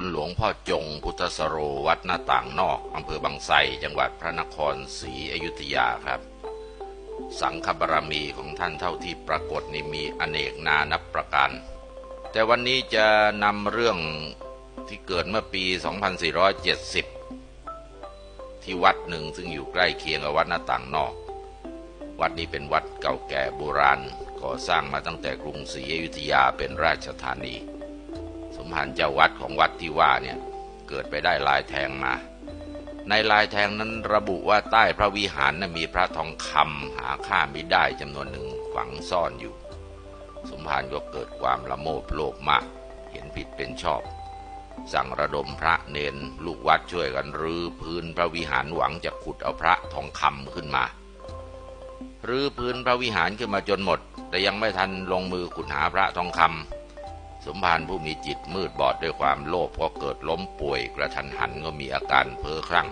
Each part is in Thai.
คุณหลวงพ่อจงพุทธสโรวัดหน้าต่างนอกอำเภอบางไทรจังหวัดพระนครศรีอยุธยาครับ สังฆบารมีของท่านเท่าที่ปรากฏนี่มีอเนกนานับประการ แต่วันนี้จะนำเรื่องที่เกิดเมื่อปี 2470 ที่วัดหนึ่งซึ่งอยู่ใกล้เคียงกับวัดหน้าต่างนอก วัดนี้เป็นวัดเก่าแก่โบราณก่อสร้างมาตั้งแต่กรุงศรีอยุธยาเป็นราชธานี สมภารเจ้าวัดของวัดที่ว่าเนี่ยเกิดไปได้ลายแทงมา ในลายแทงนั้นระบุว่าใต้พระวิหารนะมีพระทองคำหาค่าไม่ได้จำนวนหนึ่งฝังซ่อนอยู่ สมภารก็เกิดความละโมบโลภมาก เห็นผิดเป็นชอบ สั่งระดมพระเนนลูกวัดช่วยกันรื้อพื้นพระวิหารหวังจะขุดเอาพระทองคำขึ้นมารื้อพื้นพระวิหารขึ้นมาจนหมด แต่ยังไม่ทันลงมือขุดหาพระทองคำ สมภารผู้มีจิตมืดบอดด้วยความโลภก็เกิดล้มป่วยกระทันหันก็มีอาการเพ้อคลั่ง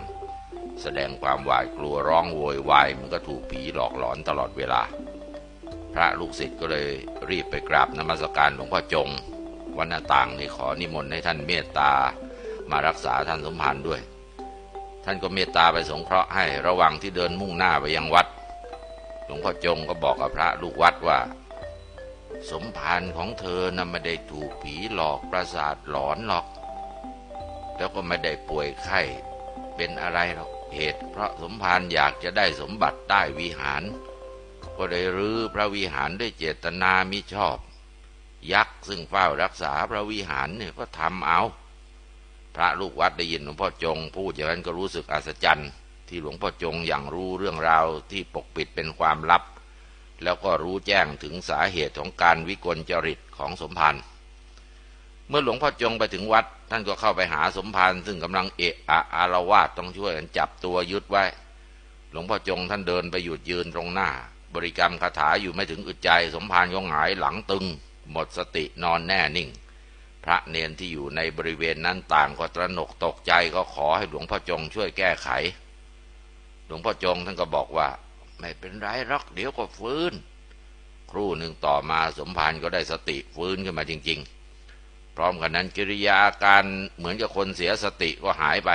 แสดงความหวาดกลัวร้องโวยวายมันก็ถูกผีหลอกหลอนตลอดเวลา พระลูกศิษย์ก็เลยรีบไปกราบนมัสการหลวงพ่อจงวันหน้าต่างนี่ขอนิมนต์ให้ท่านเมตตามารักษาท่านสมภารด้วย ท่านก็เมตตาไปสงเคราะห์ให้ระหว่างที่เดินมุ่งหน้าไปยังวัด หลวงพ่อจงก็บอกกับพระลูกวัดว่า สมภารของเธอนะ่ะไม่ได้ถูกผีหลอกประสาทหลอนหรอก แล้วก็ไม่ได้ป่วยไข้เป็นอะไรหรอกเหตุ เพราะสมภารอยากจะได้สมบัติใต้วิหาร ก็ได้รื้อพระวิหารด้วยเจตนามิชอบ ยักษ์ซึ่งเฝ้ารักษาพระวิหารเนี่ยก็ทำเอา พระลูกวัดได้ยินหลวงพ่อจง พูดอย่างนั้นก็รู้สึกอัศจรรย์ ที่หลวงพ่อจงอย่างรู้เรื่องราวที่ปกปิดเป็นความลับ แล้วก็รู้แจ้งถึงสาเหตุของการวิกลจริตของสมภารเมื่อหลวงพ่อจงไปถึงวัด ท่านก็เข้าไปหาสมภารซึ่งกำลังเอะอะอารวาสต้องช่วยกันจับตัวยึดไว้ หลวงพ่อจงท่านเดินไปหยุดยืนตรงหน้า บริกรรมคาถาอยู่ไม่ถึงอึดใจ สมภารก็หงายหลังตึง หมดสตินอนแน่นิ่ง พระเนนที่อยู่ในบริเวณนั้นต่างก็ตระหนกตกใจก็ขอให้หลวงพ่อจงช่วยแก้ไข หลวงพ่อจงท่านก็บอกว่า ไม่เป็นไรหรอกเดี๋ยวก็ฟื้น ครู่หนึ่งต่อมาสมภารก็ได้สติฟื้นขึ้นมาจริง ๆ พร้อมกันนั้นกิริยาการเหมือนกับคนเสียสติก็หายไป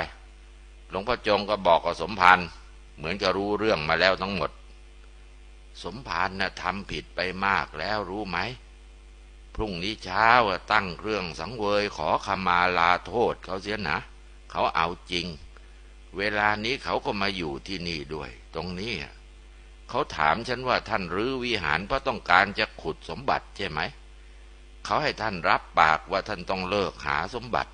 หลวงพ่อจงก็บอกกับสมภารเหมือนจะรู้เรื่องมาแล้วทั้งหมด สมภารน่ะทำผิดไปมากแล้วรู้ไหม พรุ่งนี้เช้าตั้งเครื่องสังเวยขอขมาลาโทษเขาเสียนะ เขาเอาจริง เวลานี้เขาก็มาอยู่ที่นี่ด้วย ตรงนี้ เขาถามฉันว่าท่านรื้อวิหารเพราะต้องการจะขุดสมบัติใช่ไหม เขาให้ท่านรับปากว่าท่านต้องเลิกหาสมบัติ